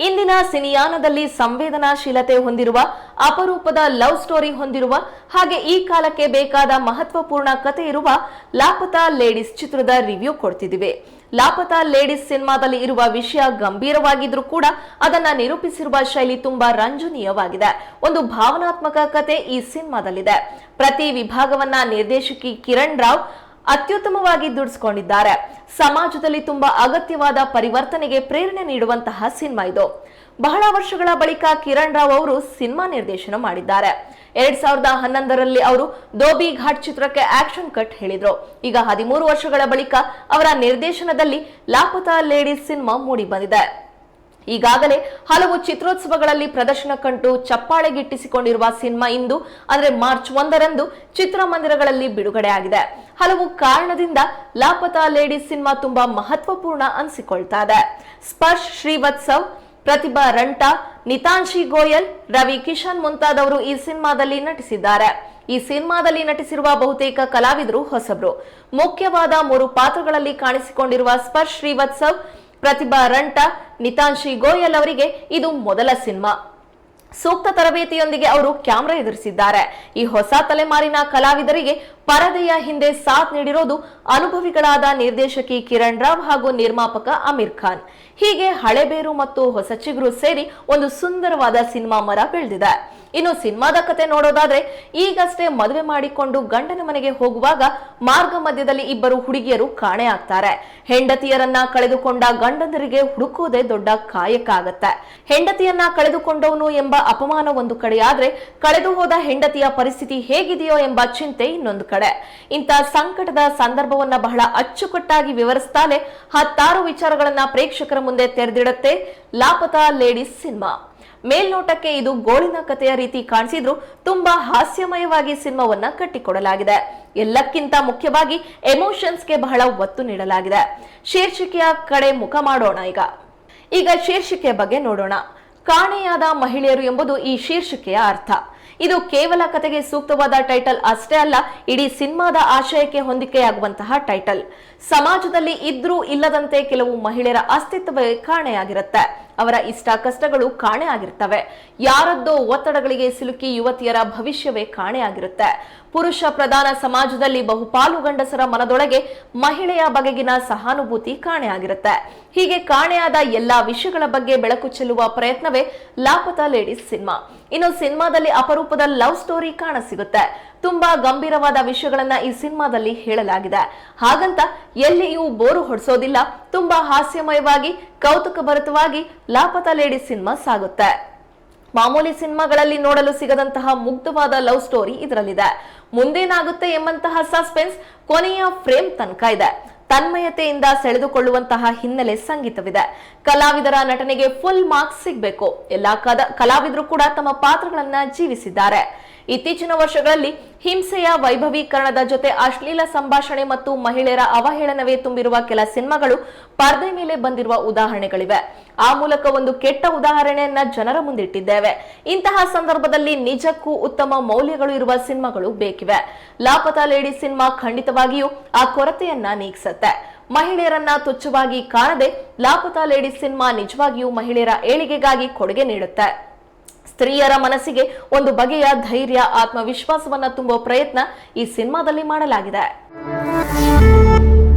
ಇಂದಿನ ಸಿನಿಯಾನದಲ್ಲಿ ಸಂವೇದನಾಶೀಲತೆ ಹೊಂದಿರುವ, ಅಪರೂಪದ ಲವ್ ಸ್ಟೋರಿ ಹೊಂದಿರುವ, ಹಾಗೆ ಈ ಕಾಲಕ್ಕೆ ಬೇಕಾದ ಮಹತ್ವಪೂರ್ಣ ಕತೆ ಇರುವ ಲಾಪತಾ ಲೇಡೀಸ್ ಚಿತ್ರದ ರಿವ್ಯೂ ಕೊಡ್ತಿದ್ದೀವಿ ಲಾಪತಾ ಲೇಡೀಸ್ ಸಿನಿಮಾದಲ್ಲಿ ಇರುವ ವಿಷಯ ಗಂಭೀರವಾಗಿದ್ರೂ ಕೂಡ ಅದನ್ನ ನಿರೂಪಿಸಿರುವ ಶೈಲಿ ತುಂಬಾ ರಂಜನೀಯವಾಗಿದೆ. ಒಂದು ಭಾವನಾತ್ಮಕ ಕತೆ ಈ ಸಿನಿಮಾದಲ್ಲಿದೆ. ಪ್ರತಿ ವಿಭಾಗವನ್ನ ನಿರ್ದೇಶಕಿ ಕಿರಣ್ ರಾವ್ ಅತ್ಯುತ್ತಮವಾಗಿ ದುಡಿಸ್ಕೊಂಡಿದ್ದಾರೆ. ಸಮಾಜದಲ್ಲಿ ತುಂಬಾ ಅಗತ್ಯವಾದ ಪರಿವರ್ತನೆಗೆ ಪ್ರೇರಣೆ ನೀಡುವಂತಹ ಸಿನಿಮಾ ಇದು. ಬಹಳ ವರ್ಷಗಳ ಬಳಿಕ ಕಿರಣ್ ರಾವ್ ಅವರು ಸಿನಿಮಾ ನಿರ್ದೇಶನ ಮಾಡಿದ್ದಾರೆ. ಎರಡ್ ಸಾವಿರದ ಹನ್ನೊಂದರಲ್ಲಿ ಅವರು ದೋಬಿ ಘಾಟ್ ಚಿತ್ರಕ್ಕೆ ಆಕ್ಷನ್ ಕಟ್ ಹೇಳಿದ್ರು. ಈಗ ಹದಿಮೂರು ವರ್ಷಗಳ ಬಳಿಕ ಅವರ ನಿರ್ದೇಶನದಲ್ಲಿ ಲಾಪತಾ ಲೇಡೀಸ್ ಸಿನಿಮಾ ಮೂಡಿ ಬಂದಿದೆ. ಈಗಾಗಲೇ ಹಲವು ಚಿತ್ರೋತ್ಸವಗಳಲ್ಲಿ ಪ್ರದರ್ಶನ ಕಂಡು ಚಪ್ಪಾಳೆಗಿಟ್ಟಿಸಿಕೊಂಡಿರುವ ಸಿನಿಮಾ ಇಂದು, ಅಂದ್ರೆ ಮಾರ್ಚ್ ಒಂದರಂದು, ಚಿತ್ರಮಂದಿರಗಳಲ್ಲಿ ಬಿಡುಗಡೆ ಆಗಿದೆ ಹಲವು ಕಾರಣದಿಂದ ಲಾಪತಾ ಲೇಡೀಸ್ ಸಿನಿಮಾ ತುಂಬಾ ಮಹತ್ವಪೂರ್ಣ ಅನಿಸಿಕೊಳ್ತಾ ಇದೆ. ಸ್ಪರ್ಶ್ ಶ್ರೀವತ್ಸವ್, ಪ್ರತಿಭಾ ರಂಟಾ, ನಿತಾಂಶಿ ಗೋಯಲ್, ರವಿ ಕಿಶನ್ ಮುಂತಾದವರು ಈ ಸಿನಿಮಾದಲ್ಲಿ ನಟಿಸಿದ್ದಾರೆ. ಈ ಸಿನಿಮಾದಲ್ಲಿ ನಟಿಸಿರುವ ಬಹುತೇಕ ಕಲಾವಿದರು ಹೊಸಬ್ರು. ಮುಖ್ಯವಾದ ಮೂರು ಪಾತ್ರಗಳಲ್ಲಿ ಕಾಣಿಸಿಕೊಂಡಿರುವ ಸ್ಪರ್ಶ್ ಶ್ರೀವತ್ಸವ್ ಪ್ರತಿಭಾ ರಂಟ, ನಿತಾಂಶಿ ಗೋಯಲ್ ಅವರಿಗೆ ಇದು ಮೊದಲ ಸಿನಿಮಾ. ಸೂಕ್ತ ತರಬೇತಿಯೊಂದಿಗೆ ಅವರು ಕ್ಯಾಮ್ರಾ ಎದುರಿಸಿದ್ದಾರೆ. ಈ ಹೊಸ ತಲೆಮಾರಿನ ಕಲಾವಿದರಿಗೆ ಪರದೆಯ ಹಿಂದೆ ಸಾಥ್ ನೀಡಿರೋದು ಅನುಭವಿಗಳಾದ ನಿರ್ದೇಶಕಿ ಕಿರಣ್ ರಾವ್ ಹಾಗೂ ನಿರ್ಮಾಪಕ ಅಮೀರ್ ಖಾನ್. ಹೀಗೆ ಹಳೆಬೇರು ಮತ್ತು ಹೊಸ ಚಿಗುರು ಸೇರಿ ಒಂದು ಸುಂದರವಾದ ಸಿನಿಮಾ ಮರ ಬೆಳೆದಿದೆ. ಇನ್ನು ಸಿನಿಮಾದ ಕತೆ ನೋಡೋದಾದ್ರೆ ಈಗಷ್ಟೇ ಮದುವೆ ಮಾಡಿಕೊಂಡು ಗಂಡನ ಮನೆಗೆ ಹೋಗುವಾಗ ಮಾರ್ಗ ಮಧ್ಯದಲ್ಲಿ ಇಬ್ಬರು ಹುಡುಗಿಯರು ಕಾಣೆ ಆಗ್ತಾರೆ. ಹೆಂಡತಿಯರನ್ನ ಕಳೆದುಕೊಂಡ ಗಂಡಂದರಿಗೆ ಹುಡುಕೋದೇ ದೊಡ್ಡ ಕಾಯಕ ಆಗತ್ತೆ. ಹೆಂಡತಿಯನ್ನ ಕಳೆದುಕೊಂಡವನು ಎಂಬ ಅಪಮಾನ ಒಂದು ಕಡೆಯಾದ್ರೆ ಕಳೆದು ಹೋದ ಹೆಂಡತಿಯ ಪರಿಸ್ಥಿತಿ ಹೇಗಿದೆಯೋ ಎಂಬ ಚಿಂತೆ ಇನ್ನೊಂದು ಕಡೆ. ಇಂಥ ಸಂಕಟದ ಸಂದರ್ಭವನ್ನ ಬಹಳ ಅಚ್ಚುಕಟ್ಟಾಗಿ ವಿವರಿಸ್ತಾನೆ ಹತ್ತಾರು ವಿಚಾರಗಳನ್ನ ಪ್ರೇಕ್ಷಕರ ಮುಂದೆ ತೆರೆದಿಡುತ್ತೆ ಲಾಪತಾ ಲೇಡೀಸ್ ಸಿನಿಮಾ. ಮೇಲ್ನೋಟಕ್ಕೆ ಇದು ಗೋಳಿನ ಕಥೆಯ ರೀತಿ ಕಾಣಿಸಿದ್ರು ತುಂಬಾ ಹಾಸ್ಯಮಯವಾಗಿ ಸಿನಿಮಾವನ್ನ ಕಟ್ಟಿಕೊಡಲಾಗಿದೆ. ಎಲ್ಲಕ್ಕಿಂತ ಮುಖ್ಯವಾಗಿ ಎಮೋಷನ್ಸ್ಗೆ ಬಹಳ ಒತ್ತು ನೀಡಲಾಗಿದೆ. ಶೀರ್ಷಿಕೆಯ ಕಡೆ ಮುಖ ಮಾಡೋಣ ಈಗ. ಈಗ ಶೀರ್ಷಿಕೆಯ ಬಗ್ಗೆ ನೋಡೋಣ. ಕಾಣೆಯಾದ ಮಹಿಳೆಯರು ಎಂಬುದು ಈ ಶೀರ್ಷಿಕೆಯ ಅರ್ಥ. ಇದು ಕೇವಲ ಕತೆಗೆ ಸೂಕ್ತವಾದ ಟೈಟಲ್ ಅಷ್ಟೇ ಅಲ್ಲ, ಇಡೀ ಸಿನಿಮಾದ ಆಶಯಕ್ಕೆ ಹೊಂದಿಕೆಯಾಗುವಂತಹ ಟೈಟಲ್. ಸಮಾಜದಲ್ಲಿ ಇದ್ರೂ ಇಲ್ಲದಂತೆ ಕೆಲವು ಮಹಿಳೆಯರ ಅಸ್ತಿತ್ವವೇ ಕಾಣೆಯಾಗಿರುತ್ತೆ. ಅವರ ಇಷ್ಟ ಕಷ್ಟಗಳು ಕಾಣೆ ಆಗಿರ್ತವೆ ಯಾರದ್ದೋ ಒತ್ತಡಗಳಿಗೆ ಸಿಲುಕಿ ಯುವತಿಯರ ಭವಿಷ್ಯವೇ ಕಾಣೆಯಾಗಿರುತ್ತೆ. ಪುರುಷ ಪ್ರಧಾನ ಸಮಾಜದಲ್ಲಿ ಬಹುಪಾಲು ಗಂಡಸರ ಮನದೊಳಗೆ ಮಹಿಳೆಯ ಬಗೆಗಿನ ಸಹಾನುಭೂತಿ ಕಾಣೆಯಾಗಿರುತ್ತೆ. ಹೀಗೆ ಕಾಣೆಯಾದ ಎಲ್ಲಾ ವಿಷಯಗಳ ಬಗ್ಗೆ ಬೆಳಕು ಚೆಲ್ಲುವ ಪ್ರಯತ್ನವೇ ಲಾಪತಾ ಲೇಡೀಸ್ ಸಿನಿಮಾ. ಇನ್ನು ಸಿನಿಮಾದಲ್ಲಿ ಅಪರೂಪದ ಲವ್ ಸ್ಟೋರಿ ಕಾಣಸಿಗುತ್ತೆ ತುಂಬಾ ಗಂಭೀರವಾದ ವಿಷಯಗಳನ್ನ ಈ ಸಿನಿಮಾದಲ್ಲಿ ಹೇಳಲಾಗಿದೆ. ಹಾಗಂತ ಎಲ್ಲಿಯೂ ಬೋರು ಹೊಡಿಸೋದಿಲ್ಲ, ತುಂಬಾ ಹಾಸ್ಯಮಯವಾಗಿ, ಕೌತುಕಭರಿತವಾಗಿ ಲಾಪತಾ ಲೇಡಿ ಸಿನಿಮಾ ಸಾಗುತ್ತೆ. ಮಾಮೂಲಿ ಸಿನಿಮಾಗಳಲ್ಲಿ ನೋಡಲು ಸಿಗದಂತಹ ಮುಗ್ಧವಾದ ಲವ್ ಸ್ಟೋರಿ ಇದರಲ್ಲಿದೆ. ಮುಂದೇನಾಗುತ್ತೆ ಎಂಬಂತಹ ಸಸ್ಪೆನ್ಸ್ ಕೊನೆಯ ಫ್ರೇಮ್ ತನಕ ಇದೆ. ತನ್ಮಯತೆಯಿಂದ ಸೆಳೆದುಕೊಳ್ಳುವಂತಹ ಹಿನ್ನೆಲೆ ಸಂಗೀತವಿದೆ. ಕಲಾವಿದರ ನಟನೆಗೆ ಫುಲ್ ಮಾರ್ಕ್ಸ್ ಸಿಗಬೇಕು. ಎಲ್ಲಾ ಕಲಾವಿದರು ಕೂಡ ತಮ್ಮ ಪಾತ್ರಗಳನ್ನ ಜೀವಿಸಿದ್ದಾರೆ. ಇತ್ತೀಚಿನ ವರ್ಷಗಳಲ್ಲಿ ಹಿಂಸೆಯ ವೈಭವೀಕರಣದ ಜೊತೆ ಅಶ್ಲೀಲ ಸಂಭಾಷಣೆ ಮತ್ತು ಮಹಿಳೆಯರ ಅವಹೇಳನವೇ ತುಂಬಿರುವ ಕೆಲ ಸಿನಿಮಾಗಳು ಪರ್ದೆ ಮೇಲೆ ಬಂದಿರುವ ಉದಾಹರಣೆಗಳಿವೆ. ಆ ಮೂಲಕ ಒಂದು ಕೆಟ್ಟ ಉದಾಹರಣೆಯನ್ನ ಜನರ ಮುಂದಿಟ್ಟಿದ್ದೇವೆ. ಇಂತಹ ಸಂದರ್ಭದಲ್ಲಿ ನಿಜಕ್ಕೂ ಉತ್ತಮ ಮೌಲ್ಯಗಳು ಇರುವ ಸಿನಿಮಾಗಳು ಬೇಕಿವೆ. ಲಾಪತಾ ಲೇಡಿ ಸಿನಿಮಾ ಖಂಡಿತವಾಗಿಯೂ ಆ ಕೊರತೆಯನ್ನ ನೀಗಿಸುತ್ತೆ. ಮಹಿಳೆಯರನ್ನ ತುಚ್ಛವಾಗಿ ಕಾಣದೆ ಲಾಪತಾ ಲೇಡಿ ಸಿನಿಮಾ ನಿಜವಾಗಿಯೂ ಮಹಿಳೆಯರ ಏಳಿಗೆಗಾಗಿ ಕೊಡುಗೆ ನೀಡುತ್ತೆ. ಸ್ತ್ರೀಯರ ಮನಸ್ಸಿಗೆ ಒಂದು ಬಗೆಯ ಧೈರ್ಯ, ಆತ್ಮವಿಶ್ವಾಸವನ್ನ ತುಂಬುವ ಪ್ರಯತ್ನ ಈ ಸಿನಿಮಾದಲ್ಲಿ ಮಾಡಲಾಗಿದೆ.